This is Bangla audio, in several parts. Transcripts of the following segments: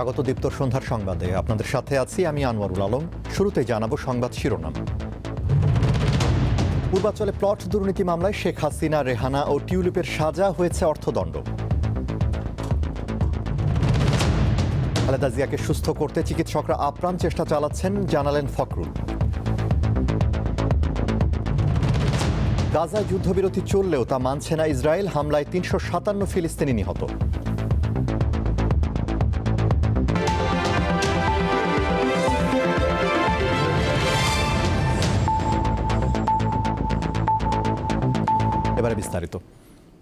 স্বাগত দীপ্ত সন্ধ্যার সংবাদে। আপনাদের সাথে আছি আমি আনোয়ারুল আলম। শুরুতে জানাব সংবাদ শিরোনাম। পূর্বাঞ্চলে প্লট দুর্নীতি মামলায় শেখ হাসিনা, রেহানা ও টিউলিপের সাজা হয়েছে অর্থদণ্ড। খালেদা জিয়াকে সুস্থ করতে চিকিৎসকরা আপ্রাণ চেষ্টা চালাচ্ছেন, জানালেন ফখরুল। গাজায় যুদ্ধবিরতি চললেও তা মানছে না ইসরায়েল, হামলায় তিনশো সাতান্ন ফিলিস্তিনি নিহত। এবারে বিস্তারিত।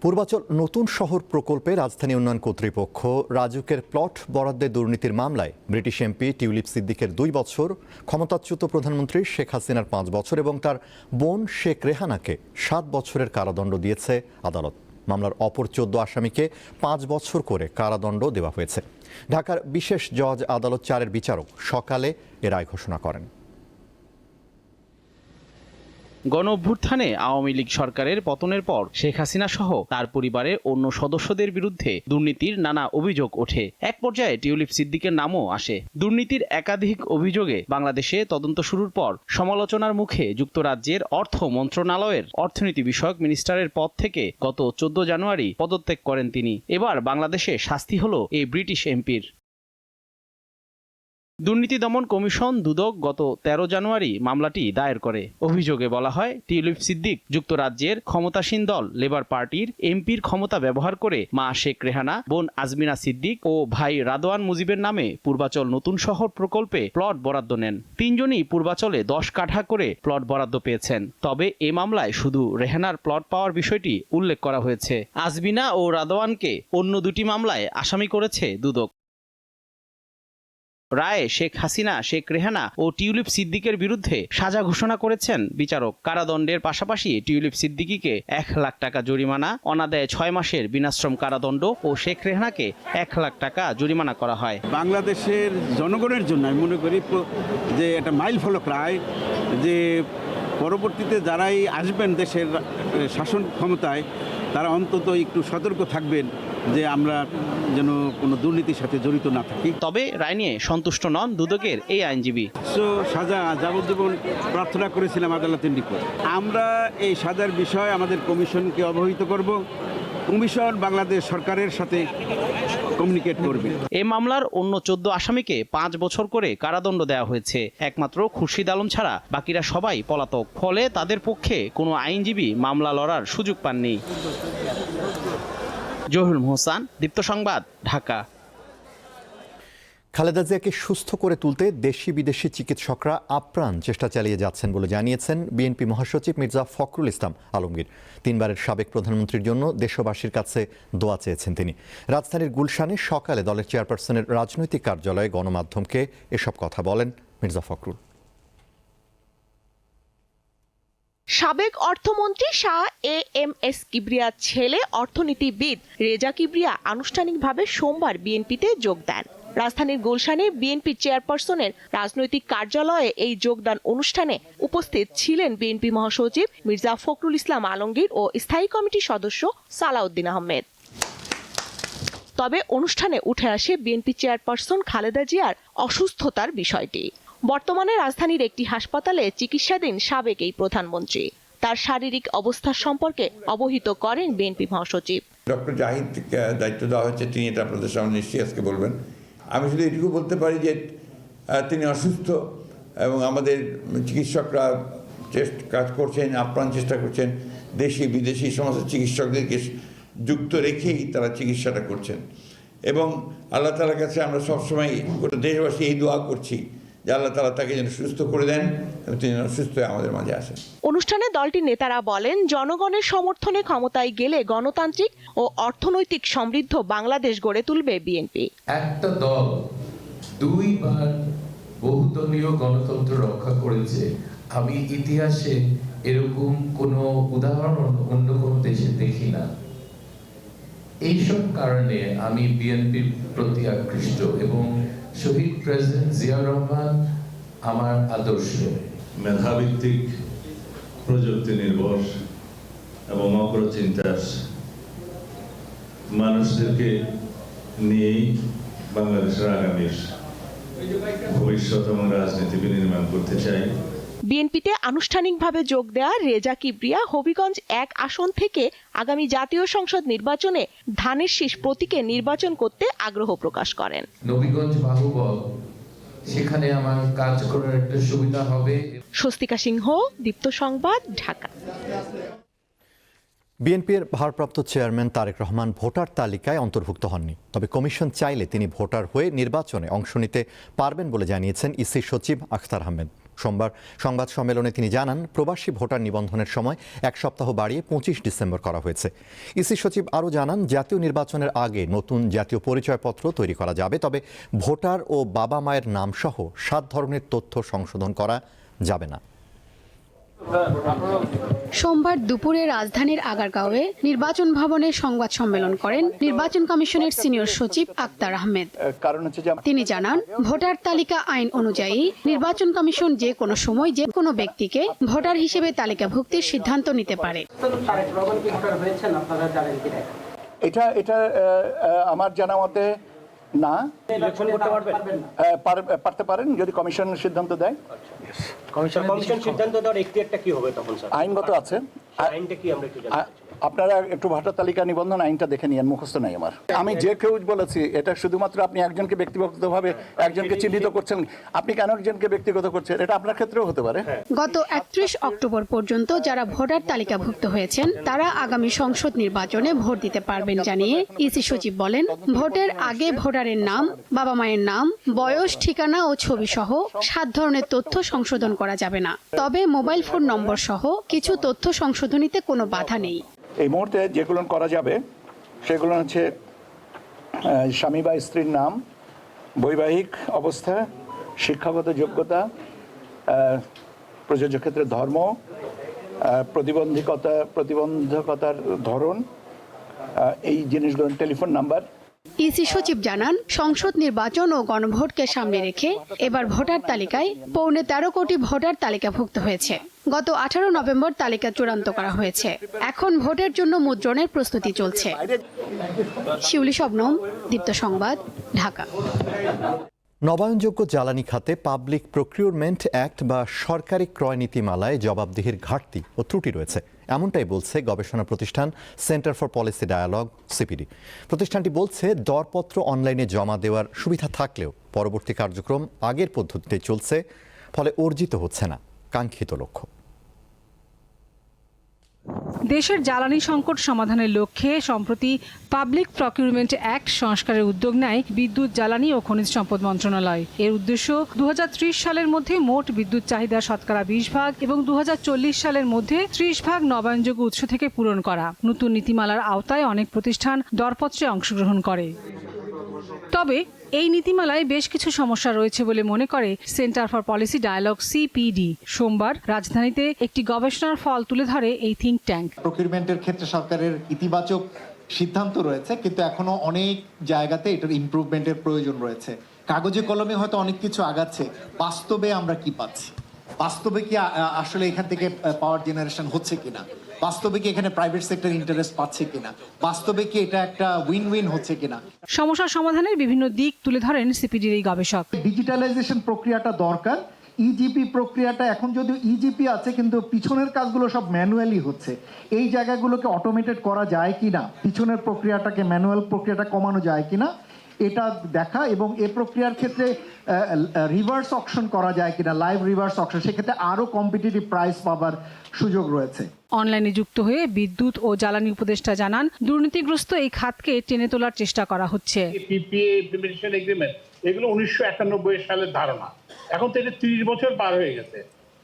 পূর্বাচল নতুন শহর প্রকল্পে রাজধানী উন্নয়ন কর্তৃপক্ষ রাজুকের প্লট বরাদ্দে দুর্নীতির মামলায় ব্রিটিশ এমপি টিউলিপ সিদ্দিকের দুই বছর, ক্ষমতাচ্যুত প্রধানমন্ত্রী শেখ হাসিনার পাঁচ বছর এবং তার বোন শেখ রেহানাকে সাত বছরের কারাদণ্ড দিয়েছে আদালত। মামলার অপর চোদ্দ আসামিকে পাঁচ বছর করে কারাদণ্ড দেওয়া হয়েছে। ঢাকার বিশেষ জজ আদালত চারের বিচারক সকালে এ রায় ঘোষণা করেন। গণ অভ্যুত্থানে আওয়ামী লীগ সরকারের পতনের পর শেখ হাসিনা সহ তার পরিবারের অন্য সদস্যদের বিরুদ্ধে দুর্নীতির নানা অভিযোগ ওঠে। এক পর্যায়ে টিউলিপ সিদ্দিকের নামও আসে। দুর্নীতির একাধিক অভিযোগে বাংলাদেশে তদন্ত শুরুর পর সমালোচনার মুখে যুক্তরাজ্যের অর্থ মন্ত্রণালয়ের অর্থনীতি বিষয়ক মিনিস্টারের পদ থেকে গত চোদ্দ জানুয়ারি পদত্যাগ করেন তিনি। এবার বাংলাদেশে শাস্তি হলো এই ব্রিটিশ এমপির। দুর্নীতি দমন কমিশন দুদক গত ১৩ জানুয়ারি মামলাটি দায়ের করে। অভিযোগে বলা হয়, টিউলিপ সিদ্দিক যুক্তরাজ্যের ক্ষমতাসীন দল, লেবার পার্টির এমপির ক্ষমতা ব্যবহার করে মা শেখ রেহানা, বোন আজমিনা সিদ্দিক ও ভাই রাদওয়ান মুজিবের নামে পূর্বাচল নতুন শহর প্রকল্পে প্লট বরাদ্দ নেন। তিনজনই পূর্বাচলে দশ কাঠা করে প্লট বরাদ্দ পেয়েছেন। তবে এ মামলায় শুধু রেহানার প্লট পাওয়ার বিষয়টি উল্লেখ করা হয়েছে। আজমিনা ও রাদওয়ানকে অন্য দুটি মামলায় আসামি করেছে দুদক। রায়ে শেখ হাসিনা, শেখ রেহানা ও টিউলিপ সিদ্দিকের বিরুদ্ধে সাজা ঘোষণা করেছেন বিচারক। কারাদণ্ডের পাশাপাশি টিউলিপ সিদ্দিকিকে এক লাখ টাকা জরিমানা, অনাদায়ে ছয় মাসের বিনাশ্রম কারাদণ্ড ও শেখ রেহানাকে এক লাখ টাকা জরিমানা করা হয়। বাংলাদেশের জনগণের জন্য আমি মনে করি যে একটা মাইল ফলক রায়, যে পরবর্তীতে যারাই আসবেন দেশের শাসন ক্ষমতায়, তারা অন্তত একটু সতর্ক থাকবেন। যে আমরা যেন কোনো দুর্নীতির সাথে জড়িত না থাকি। তবে রায় নিয়ে সন্তুষ্ট নন দুদকের এই আইনজীবী। সো সাজা যাবজ্জীবন প্রার্থনা করেছিলাম আদালতের নিকট। আমরা এই সাজার বিষয়ে আমাদের কমিশনকে অবহিত করব। কমিশন বাংলাদেশ সরকারের সাথে কমিউনিকেট করবে। এ মামলার অন্য চোদ্দ আসামিকে পাঁচ বছর করে কারাদণ্ড দেওয়া হয়েছে। একমাত্র খুরশিদ আলম ছাড়া বাকিরা সবাই পলাতক। ফলে তাদের পক্ষে কোনো আইনজীবী মামলা লড়ার সুযোগ পাননি। জহুর মোহসান, দীপ্ত সংবাদ, ঢাকা। খালেদা জিয়াকে সুস্থ করে তুলতে দেশি বিদেশি চিকিৎসকরা আপ্রাণ চেষ্টা চালিয়ে যাচ্ছেন বলে জানিয়েছেন বিএনপি মহাসচিব মির্জা ফখরুল ইসলাম আলমগীর। তিনবারের সাবেক প্রধানমন্ত্রীর জন্য দেশবাসীর কাছে দোয়া চেয়েছেন তিনি। রাজধানীর গুলশানে সকালে দলের চেয়ারপারসনের রাজনৈতিক কার্যালয়ে গণমাধ্যমকে এসব কথা বলেন মির্জা ফখরুল। সাবেক অর্থমন্ত্রী শাহ এ এম এস কিবরিয়ার ছেলে অর্থনীতিবিদ রেজা কিবরিয়া আনুষ্ঠানিকভাবে সোমবার বিএনপিতে যোগ দেন। রাজধানীর গুলশানে বিএনপি চেয়ারপারসনের রাজনৈতিক কার্যালয়ে এই যোগদান অনুষ্ঠানে উপস্থিত ছিলেন বিএনপি মহাসচিব মির্জা ফখরুল ইসলাম আলমগীর ও স্থায়ী কমিটির সদস্য সালাউদ্দিন আহমেদ। তবে অনুষ্ঠানে উঠে আসে বিএনপি চেয়ারপারসন খালেদা জিয়ার অসুস্থতার বিষয়টি। বর্তমানে রাজধানীর একটি হাসপাতালে চিকিৎসাধীন সাবেক এই প্রধানমন্ত্রী। তার শারীরিক অবস্থা সম্পর্কে অবহিত করেন বিএনপি মহাসচিব। ডক্টর জাহিদ দায়িত্ব দেওয়া হয়েছে, তিনি এটা আপনাদের সামনে নিশ্চয়ই আজকে বলবেন। আমি শুধু এটুকু বলতে পারি যে তিনি অসুস্থ এবং আমাদের চিকিৎসকরা চেষ্টা কাজ করছেন, আপ্রাণ চেষ্টা করছেন, দেশি, বিদেশি সমস্ত চিকিৎসকদেরকে যুক্ত রেখেই তারা চিকিৎসাটা করছেন। এবং আল্লাহ তালার কাছে আমরা সবসময় গোটা দেশবাসী এই দোয়া করছি যে আল্লাহ তালা তাকে যেন সুস্থ করে দেন এবং তিনি যেন সুস্থ হয়ে আমাদের মাঝে আসেন। অনুষ্ঠানে দলটির নেতারা বলেন জনগণের সমর্থনে ক্ষমতায় গেলে গণতান্ত্রিক ও অর্থনৈতিক সমৃদ্ধ বাংলাদেশ গড়ে তুলবে বিএনপি। একটা দল দুইবার বহুদলীয় গণতন্ত্র রক্ষা করেছে। আমি ইতিহাসে এরকম কোনো উদাহরণ অন্য কোনো দেশে দেখি না। এইসব কারণে আমি বিএনপির প্রতি আকৃষ্ট এবং শহীদ প্রেসিডেন্ট জিয়া রহমান আমার আদর্শ। মেধাভিত্তিক প্রযুক্তি নির্ভর এবং অগ্রচিন্তার মানুষদেরকে নিয়েই বাংলাদেশের আগামীর ভবিষ্যৎ এবং রাজনীতিকে নির্মাণ করতে চাই। বিএনপিতে আনুষ্ঠানিকভাবে যোগ দেওয়া রেজা কিবরিয়া হবিগঞ্জ এক আসন থেকে আগামী জাতীয় সংসদ নির্বাচনে ধানের শীষ প্রতীকে নির্বাচন করতে আগ্রহ প্রকাশ করেন। নবীগঞ্জ সেখানে আমার কাজ করার একটা সুবিধা হবে। স্বস্তিকা সিংহ দীপ্ত সংবাদ ঢাকা। বিএনপির ভারপ্রাপ্ত চেয়ারম্যান তারেক রহমান ভোটার তালিকায় অন্তর্ভুক্ত হননি তবে কমিশন চাইলে তিনি ভোটার হয়ে নির্বাচনে অংশ নিতে পারবেন বলে জানিয়েছেন ইসি সচিব আখতার আহমেদ। সোমবার সংবাদ সম্মেলনে তিনি জানান, প্রবাসী ভোটার নিবন্ধনের সময় এক সপ্তাহ বাড়িয়ে পঁচিশ ডিসেম্বর করা হয়েছে। ইসি সচিব আরও জানান, জাতীয় নির্বাচনের আগে নতুন জাতীয় পরিচয়পত্র তৈরি করা যাবে, তবে ভোটার ও বাবা মায়ের নামসহ সাত ধরনের তথ্য সংশোধন করা যাবে না। সোমবার দুপুরে রাজধানীর আগারগাঁওয়ে নির্বাচন ভবনে সংবাদ সম্মেলন করেন নির্বাচন কমিশনের সিনিয়র সচিব আক্তার আহমেদ। তিনি জানান ভোটার তালিকা আইন অনুযায়ী নির্বাচন কমিশন যে কোনো সময় যে কোনো ব্যক্তিকে ভোটার হিসেবে তালিকাভুক্তির সিদ্ধান্ত নিতে পারে। এটা এটা আমার জানা মতে না। হ্যাঁ, পারতে পারেন যদি কমিশন সিদ্ধান্ত দেয়। কমিশন কমিশন সিদ্ধান্ত দেওয়ার একটি একটা কি হবে তখন স্যার? আইনগত আছে। আইনটা কি আমরা একটু জানতে আপনারা একটু ভোটার তালিকা নিবন্ধন আইনটা দেখে নিয়েন, মুখস্থ নাই আমার। আমি যে কেউ বলেছি, এটা শুধুমাত্র আপনি একজনকে ব্যক্তিগতভাবে একজনকে চিহ্নিত করছেন, আপনি কেন একজনকে ব্যক্তিগত করছেন? এটা আপনার ক্ষেত্রেও হতে পারে। গত একত্রিশ অক্টোবর পর্যন্ত যারা ভোটার তালিকাভুক্ত হয়েছেন, তারা আগামী সংসদ নির্বাচনে ভোট দিতে পারবেন জানিয়ে ইসি সচিব বলেন, ভোটের আগে ভোটারের নাম, বাবা মায়ের নাম, বয়স, ঠিকানা ও ছবি সহ সাত ধরনের তথ্য সংশোধন করা যাবে না। তবে মোবাইল ফোন নম্বর সহ কিছু তথ্য সংশোধনীতে কোনো বাধা নেই। এই মুহূর্তে যেগুলো করা যাবে সেগুলো হচ্ছে স্বামী বা স্ত্রীর নাম, বৈবাহিক অবস্থা, শিক্ষাগত যোগ্যতা প্রযোজ্য ক্ষেত্রে ধর্ম প্রতিবন্ধকতা, প্রতিবন্ধকতার ধরন এই জিনিসগুলো টেলিফোন নাম্বার। ইসি সচিব জানান, সংসদ নির্বাচন ও গণভোটকে সামনে রেখে এবার ভোটার তালিকায় পৌনে তেরো কোটি ভোটার তালিকাভুক্ত হয়েছে। গত আঠারো নভেম্বর তালিকা চূড়ান্ত করা হয়েছে। এখন ভোটের জন্য মুদ্রণের প্রস্তুতি চলছে। শিউলি শবনম, দীপ্ত সংবাদ, ঢাকা। নবায়নযোগ্য জ্বালানি খাতে পাবলিক প্রকিউরমেন্ট অ্যাক্ট বা সরকারি ক্রয় নীতিমালায় জবাবদিহির ঘাটতি ও ত্রুটি রয়েছে। এমনটাই বলছে গবেষণা প্রতিষ্ঠান Centre for Policy Dialogue, CPD. প্রতিষ্ঠানটি বলছে, দরপত্র অনলাইনে জমা দেওয়ার সুবিধা থাকলেও পরবর্তী কার্যক্রম আগের পদ্ধতিতে চলছে, ফলে অর্জিত হচ্ছে না। কাঙ্ক্ষিত লক্ষ্য। দেশের জ্বালানি সংকট সমাধানের লক্ষ্যে সম্প্রতি পাবলিক প্রকিউরমেন্ট অ্যাক্ট সংস্কারের উদ্যোগ নেয় বিদ্যুৎ, জ্বালানি ও খনিজ সম্পদ মন্ত্রণালয়। এর উদ্দেশ্য দু হাজার ত্রিশ সালের মধ্যে মোট বিদ্যুৎ চাহিদা শতকরা বিশ ভাগ এবং দুহাজার চল্লিশ সালের মধ্যে ত্রিশ ভাগ নবায়নযোগ্য উৎস থেকে পূরণ করা। নতুন নীতিমালার আওতায় অনেক প্রতিষ্ঠান দরপত্রে অংশগ্রহণ করে। তবে এই নীতিমালায় বেশ কিছু সমস্যা রয়েছে বলে মনে করে Centre for Policy Dialogue CPD. সোমবার রাজধানীতে একটি গবেষণার ফল তুলে ধরে এই থিঙ্ক ট্যাঙ্ক। প্রকিউরমেন্টের ক্ষেত্রে সরকারের ইতিবাচক সিদ্ধান্ত রয়েছে, কিন্তু এখনও অনেক জায়গাতে এটার ইমপ্রুভমেন্টের প্রয়োজন রয়েছে। কাগজে কলমে হয়তো অনেক কিছু আগাচ্ছে, বাস্তবে আমরা কি পাচ্ছি? বাস্তবে কি আসলে এখান থেকে পাওয়ার জেনারেশন হচ্ছে কিনা? বাস্তবে কি এখানে প্রাইভেট সেক্টর ইন্টারেস্ট পাচ্ছে কিনা? বাস্তবে কি এটা একটা উইন উইন হচ্ছে কিনা? সমস্যা সমাধানের বিভিন্ন দিক তুলে ধরেন সিপিডির এই গবেষক। ডিজিটালাইজেশন প্রক্রিয়াটা দরকার। ইজিপি প্রক্রিয়াটা এখন যদিও ইজিপি আছে কিন্তু পিছনের কাজগুলো সব ম্যানুয়ালি হচ্ছে। এই জায়গাগুলোকে অটোমেটেড করা যায় কিনা? পিছনের প্রক্রিয়াটাকে ম্যানুয়াল প্রক্রিয়াটা কমানো যায় কিনা? এটা দেখা এবং এ প্রক্রিয়ার ক্ষেত্রে রিভার্স অকশন করা যায় কিনা লাইভ রিভার্স অকশন সেক্ষেত্রে আরও কম্পিটিটিভ প্রাইস পাবার সুযোগ রয়েছে। অনলাইনে যুক্ত হয়ে বিদ্যুৎ ও জ্বালানি উপদেষ্টা জানান দুর্নীতিগ্রস্ত এই খাতকে টেনে তোলার চেষ্টা করা হচ্ছে। পিপিএ ইমপ্লিমেন্টেশন এগ্রিমেন্ট এগুলো উনিশশো একানব্বই সালের ধারণা। এখন তো এটা তিরিশ বছর পার হয়ে গেছে।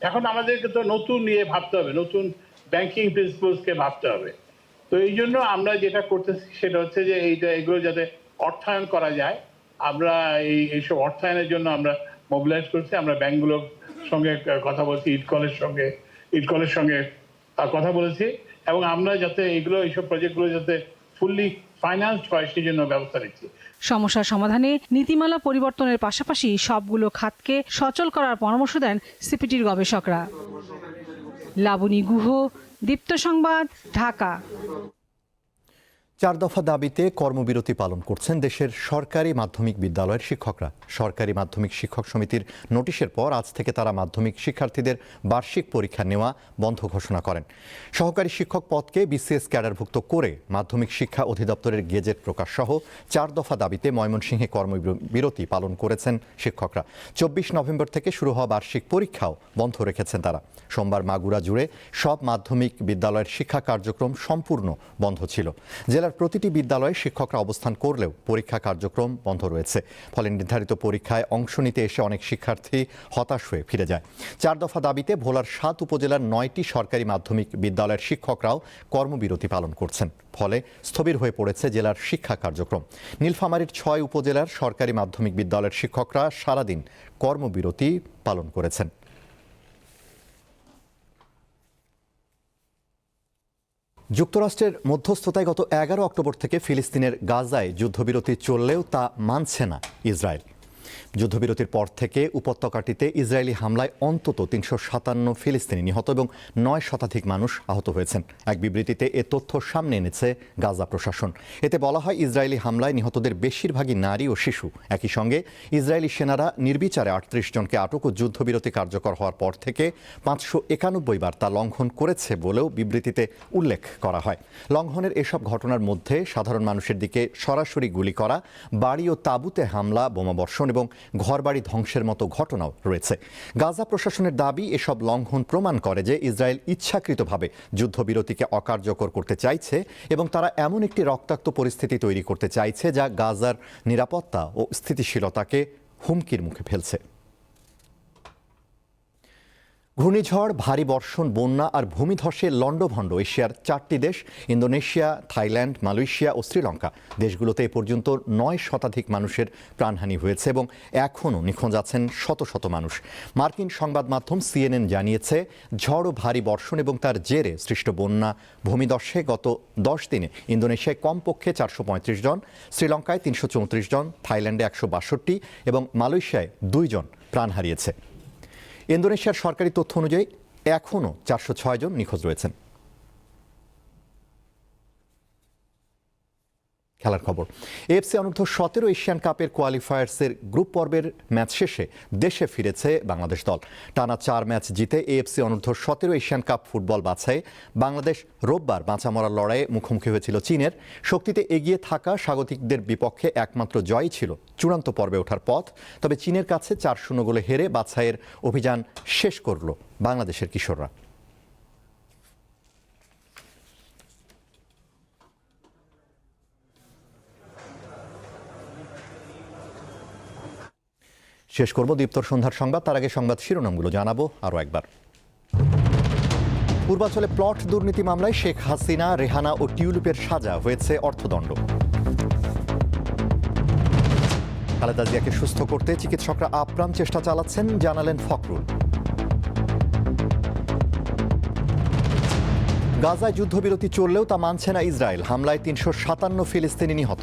এখন আমাদেরকে তো নতুন নিয়ে ভাবতে হবে নতুন ব্যাংকিং প্রিন্সিপালসকে ভাবতে হবে। তো এই জন্য আমরা যেটা করতেছি সেটা হচ্ছে যে এইটা এগুলো যাতে অর্থায়ন করা যায়। আমরা এই এইসব অর্থায়নের জন্য আমরা মোবিলাইজ করছি। আমরা ব্যাংকগুলোর সঙ্গে কথা বলছি ইটকলের সঙ্গে ইটকলের সঙ্গে কথা বলেছি। এবং আমরা যাতে এগুলো এইসব প্রজেক্টগুলো যাতে ফুললি ফাইন্যান্সড হয়, সেই জন্য ব্যবস্থা নিচ্ছি। সমস্যা সমাধানে নীতিমালা পরিবর্তনের পাশাপাশি সবগুলো খাতকে সচল করার পরামর্শ দেন সিপিটির গবেষকরা। লাবণী গুহ, দীপ্ত সংবাদ, ঢাকা। চার দফা দাবিতে কর্মবিরতি পালন করছেন দেশের সরকারি মাধ্যমিক বিদ্যালয়ের শিক্ষকরা। সরকারি মাধ্যমিক শিক্ষক সমিতির নোটিশের পর আজ থেকে তারা মাধ্যমিক শিক্ষার্থীদের বার্ষিক পরীক্ষা নেওয়া বন্ধ ঘোষণা করেন। সহকারী শিক্ষক পদকে বিসিএস ক্যাডারভুক্ত করে মাধ্যমিক শিক্ষা অধিদপ্তরের গেজেট প্রকাশ সহ চার দফা দাবিতে ময়মনসিংহে কর্মবিরতি পালন করেছেন শিক্ষকরা। চব্বিশ নভেম্বর থেকে শুরু হওয়া বার্ষিক পরীক্ষাও বন্ধ রেখেছেন তারা। সোমবার মাগুরা জুড়ে সব মাধ্যমিক বিদ্যালয়ের শিক্ষা কার্যক্রম সম্পূর্ণ বন্ধ ছিল। জেলার প্রতিটি বিদ্যালয়ে শিক্ষকরা অবস্থান করলেও পরীক্ষা কার্যক্রম বন্ধ রয়েছে। ফলে নির্ধারিত পরীক্ষায় অংশ নিতে এসে অনেক শিক্ষার্থী হতাশ হয়ে ফিরে যায়। চার দফা দাবিতে ভোলার সাত উপজেলার নয়টি সরকারি মাধ্যমিক বিদ্যালয়ের শিক্ষকরাও কর্মবিরতি পালন করছেন। ফলে স্থবির হয়ে পড়েছে জেলার শিক্ষা কার্যক্রম। নীলফামারীর ছয় উপজেলার সরকারি মাধ্যমিক বিদ্যালয়ের শিক্ষকরা সারাদিন কর্মবিরতি পালন করেছেন। যুক্তরাষ্ট্রের মধ্যস্থতায় গত এগারো অক্টোবর থেকে ফিলিস্তিনের গাজায় যুদ্ধবিরতি চললেও তা মানছে না ইসরায়েল। যুদ্ধবিরতির পর থেকে উপত্যকাটিতে ইসরায়েলি হামলায় অন্তত তিনশো সাতান্ন ফিলিস্তিনি নিহত এবং নয় শতাধিক মানুষ আহত হয়েছেন। এক বিবৃতিতে এ তথ্য সামনে এনেছে গাজা প্রশাসন। এতে বলা হয়, ইসরায়েলি হামলায় নিহতদের বেশিরভাগই নারী ও শিশু। একই সঙ্গে, ইসরায়েলি সেনারা নির্বিচারে আটত্রিশ জনকে আটক ও যুদ্ধবিরতি কার্যকর হওয়ার পর থেকে পাঁচশো একানব্বই বার তা লঙ্ঘন করেছে বলেও বিবৃতিতে উল্লেখ করা হয়। লঙ্ঘনের এসব ঘটনার মধ্যে সাধারণ মানুষের দিকে সরাসরি গুলি করা, বাড়ি ও তাঁবুতে হামলা, বোমাবর্ষণ এবং ঘরবাড়ি ধ্বংসের মতো ঘটনাও রয়েছে। গাজা প্রশাসনের দাবি, এসব লঙ্ঘন প্রমাণ করে যে ইসরায়েল ইচ্ছাকৃতভাবে যুদ্ধবিরতিকে অকার্যকর করতে চাইছে এবং তারা এমন একটি রক্তাক্ত পরিস্থিতি তৈরি করতে চাইছে যা গাজার নিরাপত্তা ও স্থিতিশীলতাকে হুমকির মুখে ফেলছে। ঘূর্ণিঝড়, ভারী বর্ষণ, বন্যা আর ভূমিধসে লণ্ডভণ্ড এশিয়ার চারটি দেশ, ইন্দোনেশিয়া, থাইল্যান্ড, মালয়েশিয়া ও শ্রীলঙ্কা। দেশগুলোতে এ পর্যন্ত নয় শতাধিক মানুষের প্রাণহানি হয়েছে এবং এখনও নিখোঁজ আছেন শত শত মানুষ। মার্কিন সংবাদ মাধ্যম সিএনএন জানিয়েছে, ঝড় ও ভারী বর্ষণ এবং তার জেরে সৃষ্ট বন্যা ভূমিদস্যে গত দশ দিনে ইন্দোনেশিয়ায় কমপক্ষে চারশো পঁয়ত্রিশ জন, শ্রীলঙ্কায় তিনশো চৌত্রিশ জন, থাইল্যান্ডে একশো বাষট্টি এবং মালয়েশিয়ায় দুইজন প্রাণ হারিয়েছে। ইন্দোনেশিয়ার সরকারি তথ্য অনুযায়ী এখনও চারশো ছয় জন নিখোঁজ রয়েছেন। খেলার খবর। এফসি অনূর্ধ্ব সতেরো এশিয়ান কাপের কোয়ালিফায়ার্সের গ্রুপ পর্বের ম্যাচ শেষে দেশে ফিরেছে বাংলাদেশ দল। টানা চার ম্যাচ জিতে এএফসি অনূর্ধ্ব সতেরো এশিয়ান কাপ ফুটবল বাছাই বাংলাদেশ রোববার বাঁচামরার লড়াইয়ে মুখোমুখি হয়েছিল চীনের। শক্তিতে এগিয়ে থাকা স্বাগতিকদের বিপক্ষে একমাত্র জয়ই ছিল চূড়ান্ত পর্বে ওঠার পথ। তবে চীনের কাছে চার শূন্য গোলে হেরে বাছাইয়ের অভিযান শেষ করল বাংলাদেশের কিশোররা। শেষ করব দীপ্তর সন্ধ্যার সংবাদ। তার আগে সংবাদ শিরোনামগুলো জানাব আরও একবার। পূর্বাঞ্চলে প্লট দুর্নীতি মামলায় শেখ হাসিনা, রেহানা ও টিউলিপের সাজা হয়েছে অর্থদণ্ড। খালেদা জিয়াকে সুস্থ করতে চিকিৎসকরা আপ্রাণ চেষ্টা চালাচ্ছেন, জানালেন ফখরুল। গাজায় যুদ্ধবিরতি চললেও তা মানছে না ইসরায়েল। হামলায় তিনশো সাতান্ন ফিলিস্তিনি নিহত।